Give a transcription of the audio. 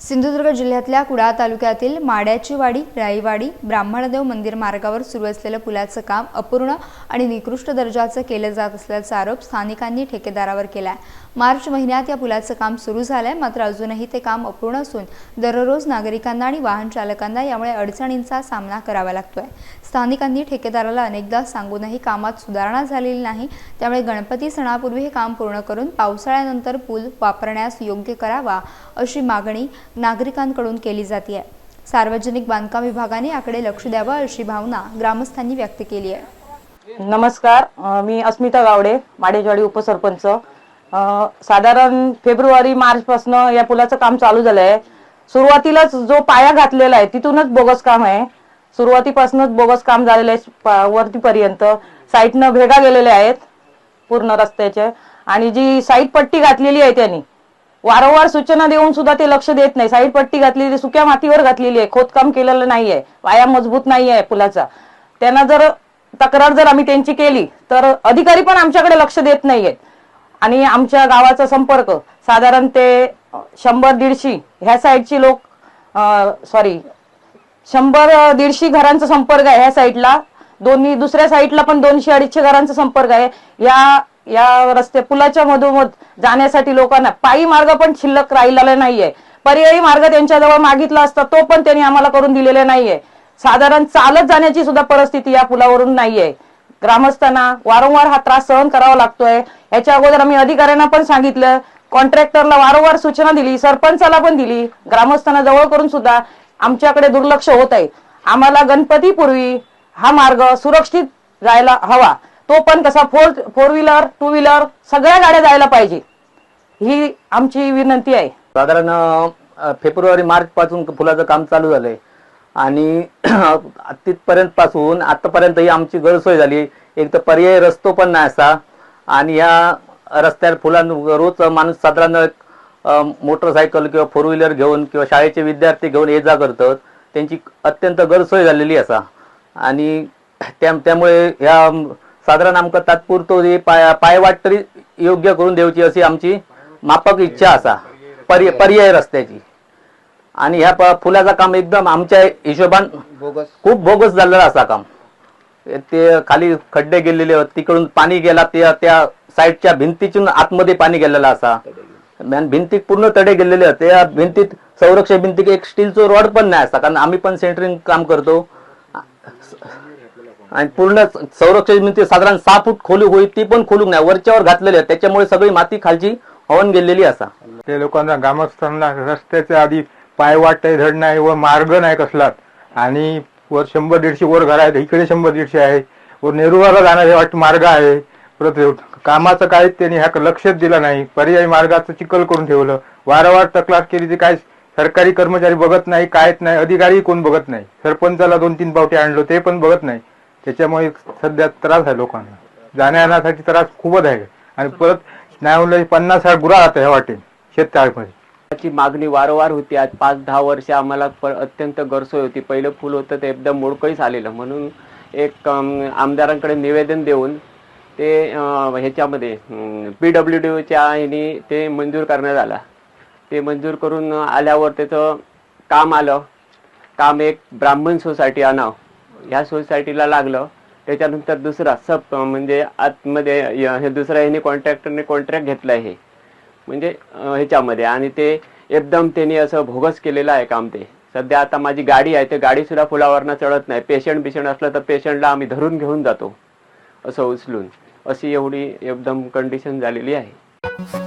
सिंधुदुर्ग जिल्ह्यातल्या कुडाळ तालुक्यातील माड्याचीवाडी राईवाडी ब्राह्मणदेव मंदिर मार्गावर सुरू असलेलं पुलाचं काम अपूर्ण आणि निकृष्ट दर्जाचं केलं जात असल्याचा आरोप स्थानिकांनी ठेकेदारावर केला आहे मार्च महिन्यात या पुलाचं काम सुरू झालंय मात्र अजूनही ते काम अपूर्ण असून दररोज नागरिकांना आणि वाहन चालकांना यामुळे अडचणींचा सामना करावा लागतोय. स्थानिकांनी ठेकेदाराला अनेकदा सांगूनही कामात सुधारणा झालेली नाही त्यामुळे गणपती सणापूर्वी हे काम पूर्ण करून पावसाळ्यानंतर पूल वापरण्यास योग्य करावा अशी मागणी नागरिकांकडून केली जाते सार्वजनिक बांधकाम विभागाने याकडे लक्ष द्यावं अशी भावना ग्रामस्थांनी व्यक्त केली आहे. नमस्कार मी अस्मिता गावडे माडेजवाडी उपसरपंच. साधारण फेब्रुवारी मार्च पासून या पुलाचं काम चालू झालं आहे सुरुवातीलाच जो पाया घातलेला आहे तिथूनच बोगस काम आहे. सुरुवातीपासूनच बोगस काम झालेलं आहे वरतीपर्यंत. साईडनं भेगा गेलेल्या आहेत पूर्ण रस्त्याच्या आणि जी साईड पट्टी घातलेली आहे त्यांनी वारंवार सूचना देऊन सुद्धा ते लक्ष देत नाही. साईड पट्टी घातलेली सुक्या मातीवर घातलेली आहे. खोदकाम केलेलं नाहीये. वाया मजबूत नाही आहे पुलाचा. त्यांना जर तक्रार जर आम्ही त्यांची केली तर अधिकारी पण आमच्याकडे लक्ष देत नाहीयेत आणि आमच्या गावाचा संपर्क साधारण ते शंभर दीडशे ह्या साईडची लोक सॉरी शंभर दीडशे घरांचा संपर्क आहे ह्या साईडला. दोन्ही दुसऱ्या साईडला पण दोनशे अडीचशे घरांचा संपर्क आहे. या या रस्ते पुलाच्या मधोमध जाण्यासाठी लोकांना पायी मार्ग पण शिल्लक राहिलेला नाहीये. पर्यायी मार्ग त्यांच्याजवळ मागितला असता तो पण त्यांनी आम्हाला करून दिलेला नाहीये. साधारण चालत जाण्याची सुद्धा परिस्थिती या पुलावरून नाहीये. ग्रामस्थांना वारंवार हा त्रास सहन करावा लागतोय. याच्या अगोदर आम्ही अधिकाऱ्यांना पण सांगितलं. कॉन्ट्रॅक्टरला वारंवार सूचना दिली सरपंचाला पण दिली. ग्रामस्थांना जवळ करून सुद्धा आमच्याकडे दुर्लक्ष होत आहे आम्हाला गणपतीपूर्वी हा मार्ग सुरक्षित जायला हवा. तो पण कसा four four wheeler two wheeler सगळ्या गाड्या जायला पाहिजे. ही आमची विनंती आहे. साधारण फेब्रुवारी मार्च पासून फुलाचं काम चालू झालंय. आणि तिथपर्यंत पासून आतापर्यंत ही आमची गैरसोय झाली. एक तर पर्यायी रस्तो पण नाही असा. आणि या रस्त्यावर फुलां रोज माणूस साधारण मोटरसायकल किंवा फोर व्हीलर घेऊन किंवा शाळेचे विद्यार्थी घेऊन ये जा करतात. त्यांची अत्यंत गैरसोय झालेली असा. आणि त्या त्यामुळे ह्या साधारण आमका तात्पुरतो पाय पायवाट तरी योग्य करून द्यायची अशी आमची मापक इच्छा असा. पर्याय पर्याय रस्त्याची. आणि ह्या फुलाचं काम एकदम आमच्या हिशोबान खूप बोगस झालेलं असा काम. ते खाली खड्डे गेलेले तिकडून पाणी गेला त्या त्या साईडच्या भिंतीतून आतमध्ये पाणी गेलेला असा. भिंतीत पूर्ण तडे गेलेले होते. त्या भिंतीत संरक्षण भिंतीत एक स्टीलचं रॉड पण नाही असता कारण आम्ही पण सेंटरिंग काम करतो. आणि पूर्ण संरक्षण भिंती साधारण सहा फूट खोली होईल ती पण खोलूक नाही. वरच्यावर घातलेली आहे. त्याच्यामुळे सगळी माती खालची हवन गेलेली असा. ते लोकांना ग्रामस्थांना रस्त्याच्या आधी पाय पायवाट धड नाही व मार्ग नाही कसलात आणि वर शंभर दीडशे वर घर आहेत. इकडे शंभर दीडशे आहे. वर नेरुळाला जाणारे वाट मार्ग आहे. परत कामाचं काय त्यांनी ह्या लक्षच दिलं नाही. पर्यायी मार्गाचं चिकल करून ठेवलं. वारंवार तक्रार केली ते काय सरकारी कर्मचारी बघत नाही कायच नाही. अधिकारी कोण बघत नाही? सरपंचाला दोन तीन पावटे आणलो ते पण बघत नाही. त्याच्यामुळे सध्या त्रास आहे लोकांना. जाण्या येण्यासाठी त्रास खूपच आहे. आणि परत नाही म्हणलं पन्नास साठ गुरा राहतं ह्या वाटेन शेततळ्यामध्ये. त्याची मागणी वारंवार होती. आज पाच दहा वर्ष आम्हाला अत्यंत गरसोय होती. पहिलं फुल होतं ते एकदम मोडकळीस आलेलं म्हणून एक आमदारांकडे निवेदन देऊन ते ह्याच्यामध्ये पी डब्ल्यू डीच्या ह्यानी ते मंजूर करण्यात आला. ते मंजूर करून आल्यावर त्याचं काम आलं. काम एक ब्राह्मण सोसायटी आणावं. ह्या सोसायटीला लागलं त्याच्यानंतर दुसरा सब म्हणजे आतमध्ये हे दुसऱ्या ह्याने कॉन्ट्रॅक्टरने कॉन्ट्रॅक्ट घेतलं आहे म्हणजे ह्याच्यामध्ये. आणि ते एकदम त्यांनी असं भोगस केलेलं आहे काम ते. सध्या आता माझी गाडी आहे ते गाडी सुद्धा फुलावरनं चढत नाही. पेशंट बिशंट असलं तर पेशंटला आम्ही धरून घेऊन जातो असं उचलून. अशी एवढी एकदम कंडिशन झालेली आहे.